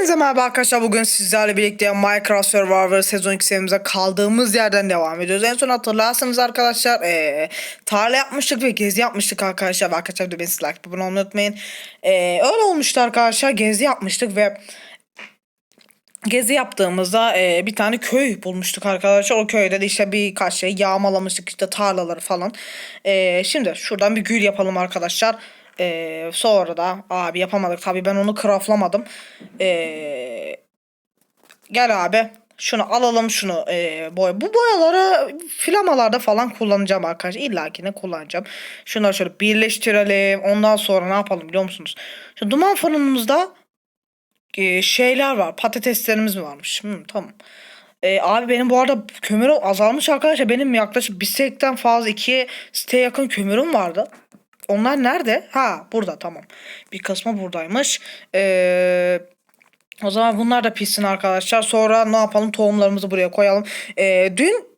Hepinize merhaba arkadaşlar. Bugün sizlerle birlikte Minecraft Survivor sezon 2 serimize kaldığımız yerden devam ediyoruz. En son hatırlarsanız arkadaşlar eee tarla yapmıştık ve gezi yapmıştık arkadaşlar. Ve Arkadaşlar de beni like olmayı unutmayın. Eee, öyle olmuştu arkadaşlar. Gezi yapmıştık ve gezi yaptığımızda e, bir tane köy bulmuştuk arkadaşlar. O köyde de işte birkaç şey yağmalamıştık işte tarlaları falan. E, şimdi şuradan bir gül yapalım arkadaşlar. E, sonra da abi yapamadık tabii ben onu craftlamadım. E, gel abi şunu alalım şunu e, boya. Bu boyaları flamalarda falan kullanacağım arkadaşlar. İlla ki ne kullanacağım. Şunları şöyle birleştirelim. Ondan sonra ne yapalım biliyor musunuz? Şu duman fırınımızda e, şeyler var. Patateslerimiz mi varmış? Hmm, tamam. E, abi benim bu arada kömürüm azalmış arkadaşlar. Benim yaklaşık bir stekten fazla iki siteye yakın kömürüm vardı. Onlar nerede? Ha burada tamam. Bir kısmı buradaymış. Eee o zaman bunlar da pişsin arkadaşlar. Sonra ne yapalım? Tohumlarımızı buraya koyalım. Ee, dün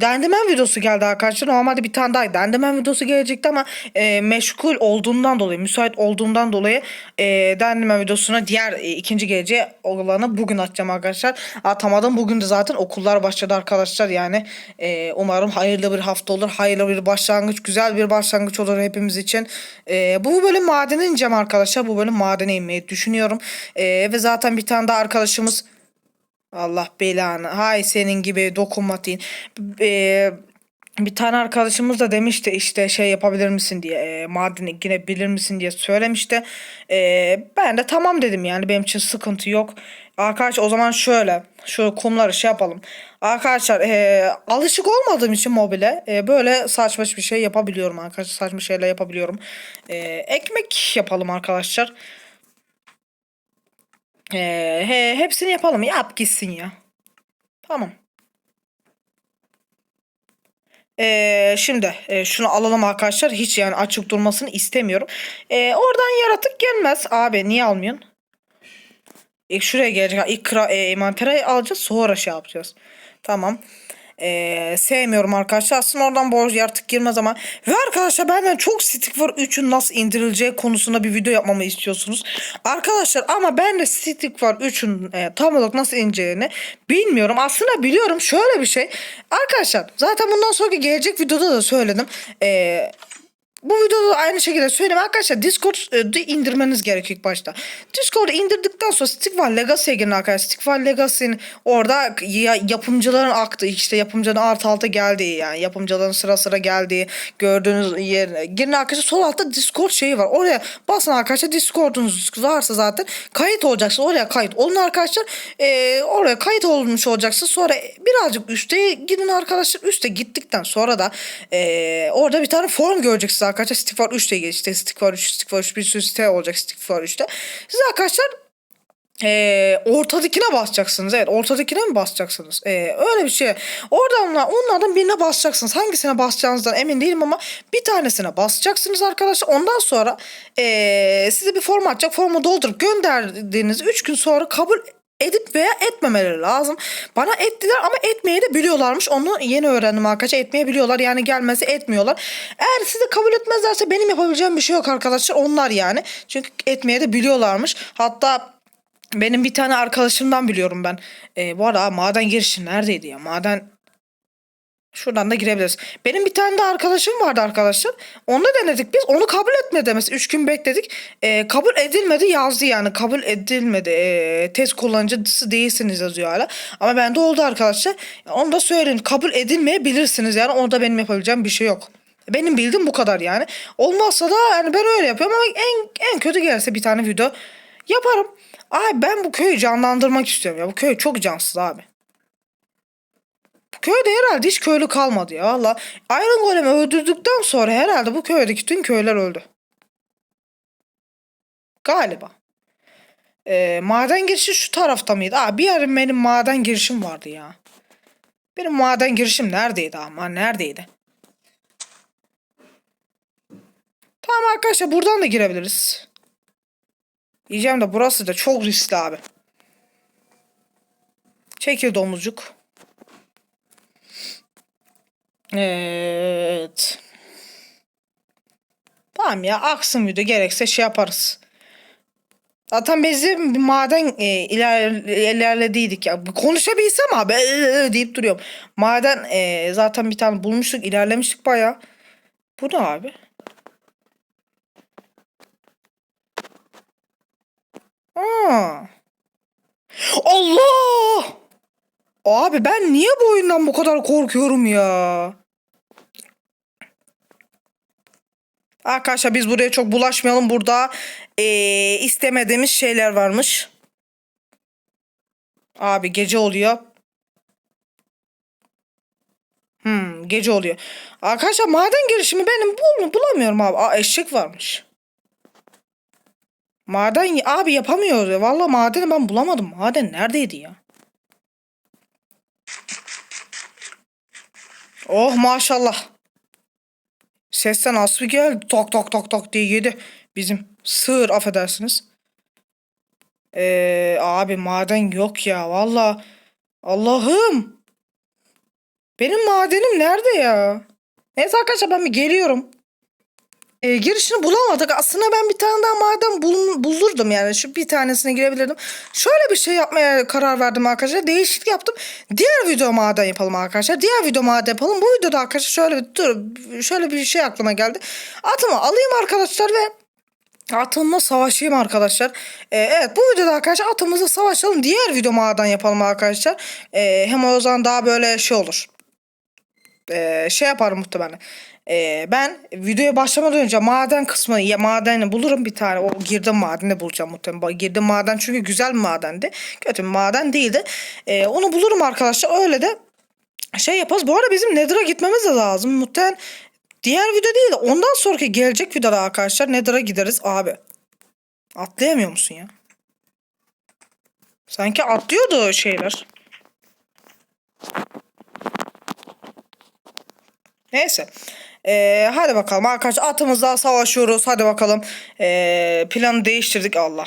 Dendimen videosu geldi arkadaşlar. Normalde bir tane daha Dendimen videosu gelecekti ama e, meşgul olduğundan dolayı, müsait olduğundan dolayı e, Dendimen videosuna diğer e, ikinci geleceği olanı bugün atacağım arkadaşlar. Atamadım. Bugün de zaten okullar başladı arkadaşlar. Yani e, umarım hayırlı bir hafta olur. Hayırlı bir başlangıç, güzel bir başlangıç olur hepimiz için. E, bu bölüm madene ineceğim arkadaşlar. Bu bölüm madene inmeyi düşünüyorum. E, ve zaten bir tane daha arkadaşımız Allah belanı. Hay senin gibi dokunmatiğin. Ee, bir tane arkadaşımız da demişti işte şey yapabilir misin diye e, madene girebilir misin diye söylemişti. E, ben de tamam dedim yani benim için sıkıntı yok. Arkadaş o zaman şöyle şu kumları şey yapalım. Arkadaşlar e, alışık olmadığım için mobile e, böyle saçma bir şey yapabiliyorum arkadaşlar. Saçma şeyler yapabiliyorum. E, ekmek yapalım arkadaşlar. Ee, he, hepsini yapalım. Yap gitsin ya. Tamam. Ee, şimdi e, şunu alalım arkadaşlar. Hiç yani açık durmasını istemiyorum. Ee, oradan yaratık gelmez. Abi niye almıyorsun? İlk şuraya gelecek. İlk kra, e, envantere alacağız. Sonra şey yapacağız. Tamam. Ee, sevmiyorum arkadaşlar. Aslında oradan borç yaratık girmez ama. Ve arkadaşlar benden çok Stick var 3'ün nasıl indirileceği konusunda bir video yapmamı istiyorsunuz. Arkadaşlar ama ben de Stick var 3'ün e, tam olarak nasıl ineceğini bilmiyorum. Aslında biliyorum şöyle bir şey. Arkadaşlar zaten bundan sonraki gelecek videoda da söyledim. Eee bu videoda da aynı şekilde söyleyeyim arkadaşlar Discord'u indirmeniz gerekiyor ilk başta. Discord'u indirdikten sonra Stickfall Legacy'ye girin arkadaşlar. Stickfall Legacy'nin orada ya, yapımcıların aktı işte yapımcının art alta geldiği yani yapımcıların sıra sıra geldiği gördüğünüz yerine girin arkadaşlar sol altta Discord şeyi var. Oraya basın arkadaşlar Discord'unuz varsa zaten kayıt olacaksın oraya kayıt olun arkadaşlar. Ee, oraya kayıt olmuş olacaksın sonra birazcık üste gidin arkadaşlar üste gittikten sonra da ee, orada bir tane form göreceksiniz arkadaşlar Stickfar 3 ile ilgili işte Stickfar 3, Stickfar 3 bir sürü site olacak Stickfar 3'te. Siz arkadaşlar ee, ortadakine basacaksınız. Evet ortadakine mi basacaksınız? Ee, öyle bir şey. Oradan onlardan birine basacaksınız. Hangisine basacağınızdan emin değilim ama bir tanesine basacaksınız arkadaşlar. Ondan sonra ee, size bir form atacak. Formu doldurup gönderdiğiniz 3 gün sonra kabul edip veya etmemeleri lazım. Bana ettiler ama etmeyi de biliyorlarmış. Onu yeni öğrendim arkadaşlar. Etmeyi biliyorlar. Yani gelmesi etmiyorlar. Eğer sizi kabul etmezlerse benim yapabileceğim bir şey yok arkadaşlar. Onlar yani. Çünkü etmeye de biliyorlarmış. Hatta benim bir tane arkadaşımdan biliyorum ben. Ee, bu arada maden girişi neredeydi ya? Maden Şuradan da girebiliriz. Benim bir tane de arkadaşım vardı arkadaşlar. Onu denedik biz. Onu kabul etmedi mesela. Üç gün bekledik. Ee, kabul edilmedi yazdı yani. Kabul edilmedi. Ee, test kullanıcısı değilsiniz yazıyor hala. Ama bende oldu arkadaşlar. Onu da söyleyeyim. Kabul edilmeyebilirsiniz yani. Orada benim yapabileceğim bir şey yok. Benim bildiğim bu kadar yani. Olmazsa da yani ben öyle yapıyorum ama en en kötü gelirse bir tane video yaparım. Ay ben bu köyü canlandırmak istiyorum ya. Bu köy çok cansız abi. Köyde herhalde hiç köylü kalmadı ya valla. Iron Golem'i öldürdükten sonra herhalde bu köydeki tüm köyler öldü. Galiba. Ee, maden girişi şu tarafta mıydı? Aa, bir yerim benim maden girişim vardı ya. Benim maden girişim neredeydi ama neredeydi? Tamam arkadaşlar buradan da girebiliriz. Diyeceğim de burası da çok riskli abi. Çekil domuzcuk. Evet. Tamam ya aksın video gerekse şey yaparız. Zaten bizim bir maden e, iler, ilerlediydik ya. Konuşabilsem abi e, e, deyip duruyorum. Maden e, zaten bir tane bulmuştuk ilerlemiştik baya. Bu ne abi? Aa. Allah! Abi ben niye bu oyundan bu kadar korkuyorum ya? Arkadaşlar biz buraya çok bulaşmayalım. Burada eee, istemediğimiz şeyler varmış. Abi gece oluyor. Hmm, gece oluyor. Arkadaşlar maden girişimi benim bul bulamıyorum abi. Aa, eşek varmış. Maden abi yapamıyoruz ya. Vallahi madeni ben bulamadım. Maden neredeydi ya? Oh maşallah. Sesten aslı geldi. Tok tok tok tok diye yedi. Bizim sığır affedersiniz. Ee, abi maden yok ya valla. Allah'ım. Benim madenim nerede ya? Neyse arkadaşlar ben bir geliyorum. Ee, girişini bulamadık. Aslında ben bir tane daha maden bul bulurdum yani. Şu bir tanesine girebilirdim. Şöyle bir şey yapmaya karar verdim arkadaşlar. Değişiklik yaptım. Diğer video maden yapalım arkadaşlar. Diğer video maden yapalım. Bu videoda arkadaşlar şöyle bir dur. Şöyle bir şey aklıma geldi. Atımı alayım arkadaşlar ve Atımla savaşayım arkadaşlar. Ee, evet bu videoda arkadaşlar atımızla savaşalım. Diğer video maden yapalım arkadaşlar. Ee, hem o zaman daha böyle şey olur. Ee, şey yaparım muhtemelen. Ee, ben videoya başlamadan önce maden kısmını ya madeni bulurum bir tane. O girdim madeni bulacağım muhtemelen. Girdim maden çünkü güzel bir madendi. Kötü bir maden değildi. Ee, onu bulurum arkadaşlar. Öyle de şey yaparız. Bu arada bizim Nether'a gitmemiz de lazım. Muhtemelen diğer video değil de ondan sonraki gelecek videoda arkadaşlar Nether'a gideriz. Abi atlayamıyor musun ya? Sanki atlıyordu şeyler. Neyse. Ee, hadi bakalım arkadaşlar atımızla savaşıyoruz. Hadi bakalım. Ee, planı değiştirdik Allah.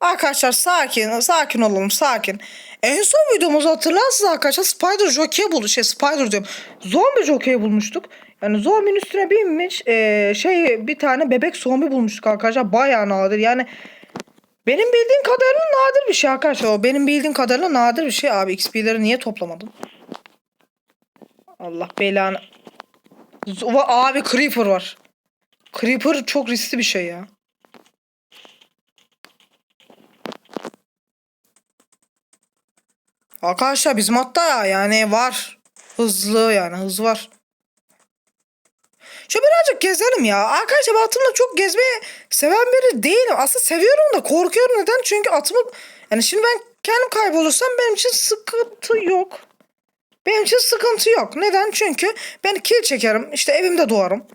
Arkadaşlar sakin, sakin olalım, sakin. En son videomuzu hatırlarsınız arkadaşlar Spider Jockey buldu. Şey Spider diyorum. Zombi Jockey bulmuştuk. Yani zombinin üstüne binmiş ee, şey bir tane bebek zombi bulmuştuk arkadaşlar. Bayağı nadir. Yani benim bildiğim kadarıyla nadir bir şey arkadaşlar. O benim bildiğim kadarıyla nadir bir şey. Abi XP'leri niye toplamadın? Allah belanı. Z- Abi Creeper var. Creeper çok riskli bir şey ya. Arkadaşlar bizim hatta yani var. Hızlı yani hız var. Şu birazcık gezelim ya. Arkadaşlar ben atımla çok gezmeyi seven biri değilim. Aslında seviyorum da korkuyorum. Neden? Çünkü atımı... Yani şimdi ben kendim kaybolursam benim için sıkıntı yok. Benim için sıkıntı yok. Neden? Çünkü ben kill çekerim. İşte evimde doğarım.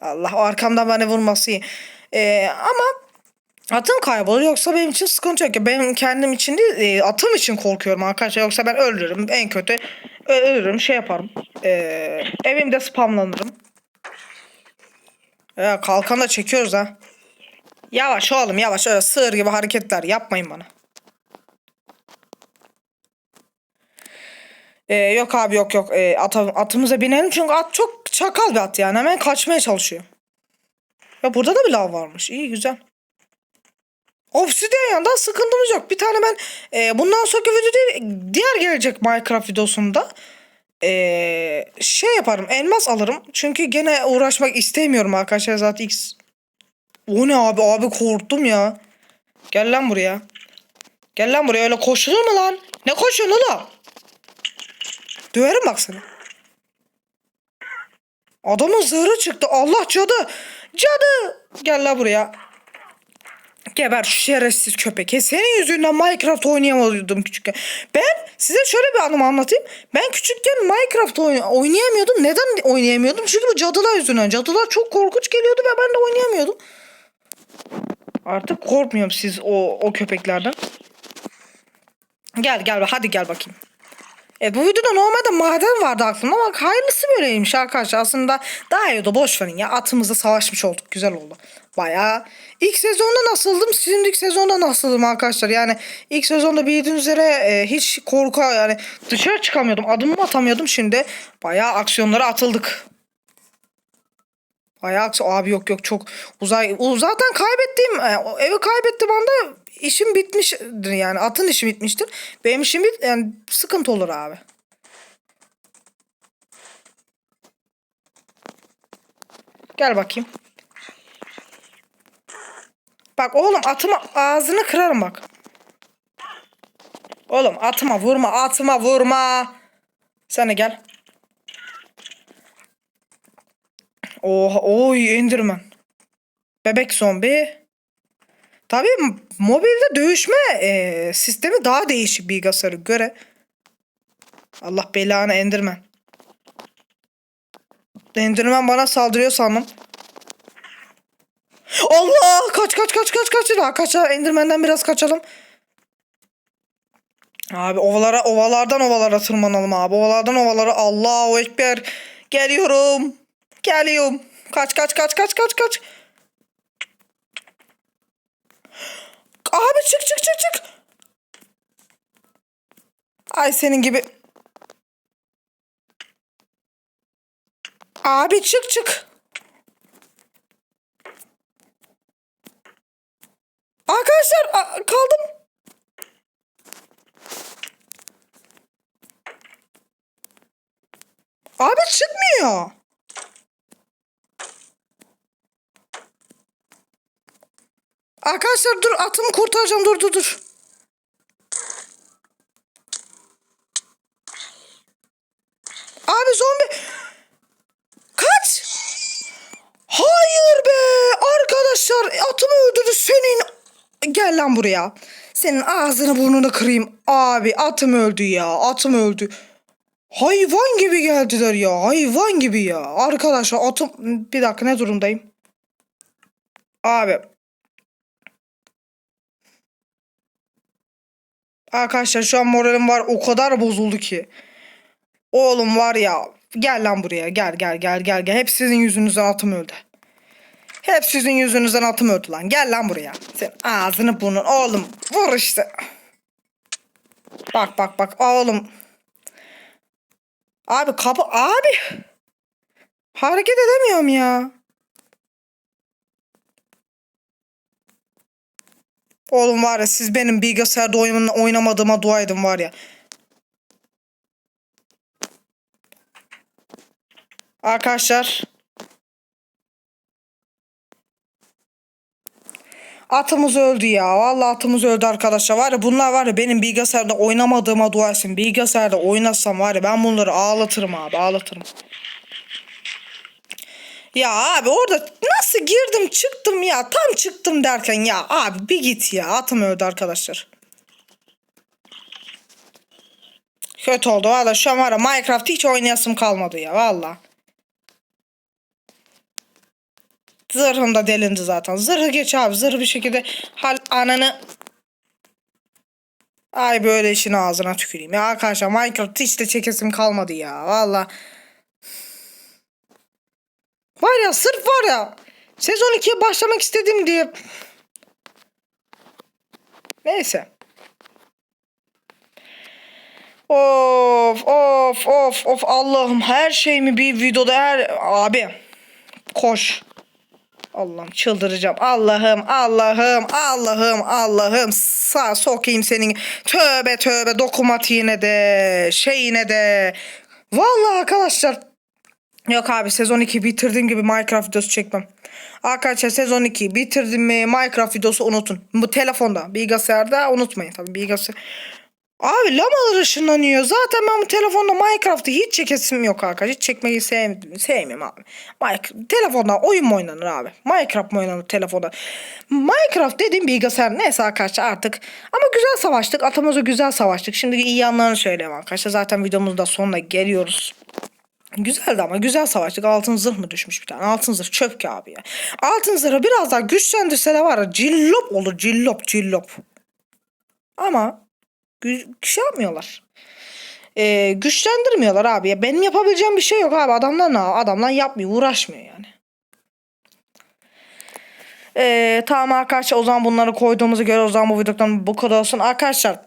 Allah o arkamdan beni vurması iyi. Ee, ama atım kaybolur yoksa benim için sıkıntı yok. Ya benim kendim için değil e, atım için korkuyorum arkadaşlar. Yoksa ben ölürüm en kötü ölürüm şey yaparım. Ee, evimde spamlanırım. Ya kalkan da çekiyoruz ha. Yavaş oğlum yavaş öyle sığır gibi hareketler yapmayın bana. Ee, yok abi yok yok ee, ata, atımıza binelim çünkü at çok çakal bir at yani hemen kaçmaya çalışıyor. Ya burada da bir lav varmış iyi güzel. Obsidian yandan sıkıntımız yok. Bir tane ben e, bundan sonraki video değil diğer gelecek Minecraft videosunda e, şey yaparım elmas alırım. Çünkü gene uğraşmak istemiyorum arkadaşlar zaten X. O ne abi abi korktum ya. Gel lan buraya. Gel lan buraya öyle koşulur mu lan? Ne koşuyorsun oğlum? Döverim bak seni. Adamın zırhı çıktı. Allah cadı. Cadı. Gel lan buraya. Geber şu şerefsiz köpek. Ya Senin yüzünden Minecraft oynayamıyordum küçükken. Ben size şöyle bir anımı anlatayım. Ben küçükken Minecraft oyn- oynayamıyordum. Neden oynayamıyordum? Çünkü bu cadılar yüzünden. Cadılar çok korkunç geliyordu ve ben de oynayamıyordum. Artık korkmuyorum siz o, o köpeklerden. Gel gel hadi gel bakayım. Evet bu videoda normalde maden vardı aklımda ama hayırlısı böyleymiş arkadaşlar. Aslında daha iyi oldu boş verin ya. Atımızla savaşmış olduk. Güzel oldu. Bayağı. İlk sezonda nasıldım? Şimdiki sezonda nasıldım arkadaşlar? Yani ilk sezonda bildiğiniz üzere e, hiç korku yani dışarı çıkamıyordum. Adımımı atamıyordum. Şimdi bayağı aksiyonlara atıldık. Bayağı aksiyon abi yok yok. Çok uzay zaten kaybettiğim e, evi kaybettiğim anda işim bitmiştir yani. Atın işi bitmiştir. Benim işim bit yani sıkıntı olur abi. Gel bakayım. Bak oğlum atıma ağzını kırarım bak. Oğlum atıma vurma atıma vurma. Sen de gel. Oha oy Enderman. Bebek zombi. Tabii m- mobilde dövüşme e, sistemi daha değişik bilgisayara göre. Allah belanı Enderman. Enderman bana saldırıyor sandım. Allah kaç kaç kaç kaç kaç daha kaç Enderman'den biraz kaçalım. Abi ovalara ovalardan ovalara tırmanalım abi. Ovalardan ovalara Allahu ekber. Geliyorum. Geliyorum. Kaç kaç kaç kaç kaç kaç. Abi çık çık çık çık. Ay senin gibi. Abi çık çık. Arkadaşlar kaldım. Abi çıkmıyor. Arkadaşlar dur atımı kurtaracağım dur dur dur. Abi zombi. Kaç. Hayır be arkadaşlar atımı öldürdü senin. Gel lan buraya. Senin ağzını burnunu kırayım. Abi atım öldü ya atım öldü. Hayvan gibi geldiler ya hayvan gibi ya. Arkadaşlar atım bir dakika ne durumdayım? Abi. Arkadaşlar şu an moralim var o kadar bozuldu ki. Oğlum var ya gel lan buraya gel gel gel gel gel. Hep sizin yüzünüzden atım öldü. Hep sizin yüzünüzden atım öldü lan. Gel lan buraya. Sen ağzını burnun oğlum vur işte. Bak bak bak oğlum. Abi kapı abi. Hareket edemiyorum ya. Oğlum var ya siz benim bilgisayarda oyunun oynamadığıma dua edin var ya. Arkadaşlar. Atımız öldü ya. Vallahi atımız öldü arkadaşlar. Var ya bunlar var ya benim bilgisayarda oynamadığıma dua etsin. Bilgisayarda oynasam var ya ben bunları ağlatırım abi ağlatırım. Ya abi orada nasıl girdim çıktım ya tam çıktım derken ya abi bir git ya atım öldü arkadaşlar. Kötü oldu valla şu an var ya Minecraft hiç oynayasım kalmadı ya valla. Zırhım da delindi zaten. Zırhı geç abi zırhı bir şekilde hal ananı Ay böyle işin ağzına tüküreyim. Ya arkadaşlar Minecraft hiç de çekesim kalmadı ya. Valla. Var ya sırf var ya. Sezon 2'ye başlamak istedim diye. Neyse. Of of of of Allah'ım her şeyimi bir videoda her abi koş. Allah'ım çıldıracağım. Allah'ım Allah'ım Allah'ım Allah'ım sağ sokayım senin tövbe tövbe dokumatiğine de şeyine de. Vallahi arkadaşlar Yok abi sezon 2 bitirdiğim gibi Minecraft videosu çekmem. Arkadaşlar sezon 2 bitirdim mi Minecraft videosu unutun. Bu telefonda bilgisayarda unutmayın tabii bilgisayar. Abi lamalar ışınlanıyor. Zaten ben bu telefonda Minecraft'ı hiç çekesim yok arkadaşlar. Hiç çekmeyi sev sevmiyorum abi. Minecraft, telefonda oyun mu oynanır abi? Minecraft mı oynanır telefonda? Minecraft dediğim bilgisayar neyse arkadaşlar artık. Ama güzel savaştık. Atamızı güzel savaştık. Şimdi iyi yanlarını söyleyeyim arkadaşlar. Zaten videomuzun da sonuna geliyoruz. Güzeldi ama güzel savaştık. Altın zırh mı düşmüş bir tane? Altın zırh çöp ki abi ya. Altın zırhı biraz daha güçlendirse de var ya cillop olur cillop cillop. Ama şey yapmıyorlar. Ee, güçlendirmiyorlar abi. Ya benim yapabileceğim bir şey yok abi. Adamlar ne? Adamlar yapmıyor, uğraşmıyor yani. Ee, tamam arkadaşlar o zaman bunları koyduğumuzu göre o zaman bu videodan bu kadar olsun. Arkadaşlar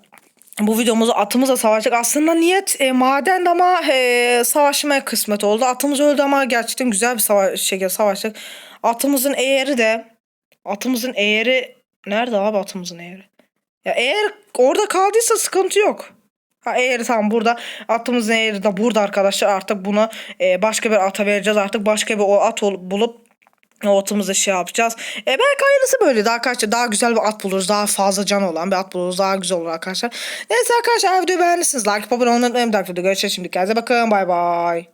bu videomuzu atımızla savaştık. Aslında niyet e, madendi ama e, savaşmaya kısmet oldu. Atımız öldü ama gerçekten güzel bir sava şekilde savaştık. Atımızın eğeri de atımızın eğeri nerede abi atımızın eğeri? Ya eğer orada kaldıysa sıkıntı yok. Ha eğri tam burada. Atımızın eğri de burada arkadaşlar. Artık bunu e, başka bir ata vereceğiz. Artık başka bir o at ol- bulup o atımızı şey yapacağız. E, belki hayırlısı böyle daha arkadaşlar. Daha güzel bir at buluruz. Daha fazla can olan bir at buluruz. Daha güzel olur arkadaşlar. Neyse arkadaşlar videoyu beğendiyseniz like, abone olmayı unutmayın. Bir görüşürüz. Şimdi kendinize bakın. Bay bay.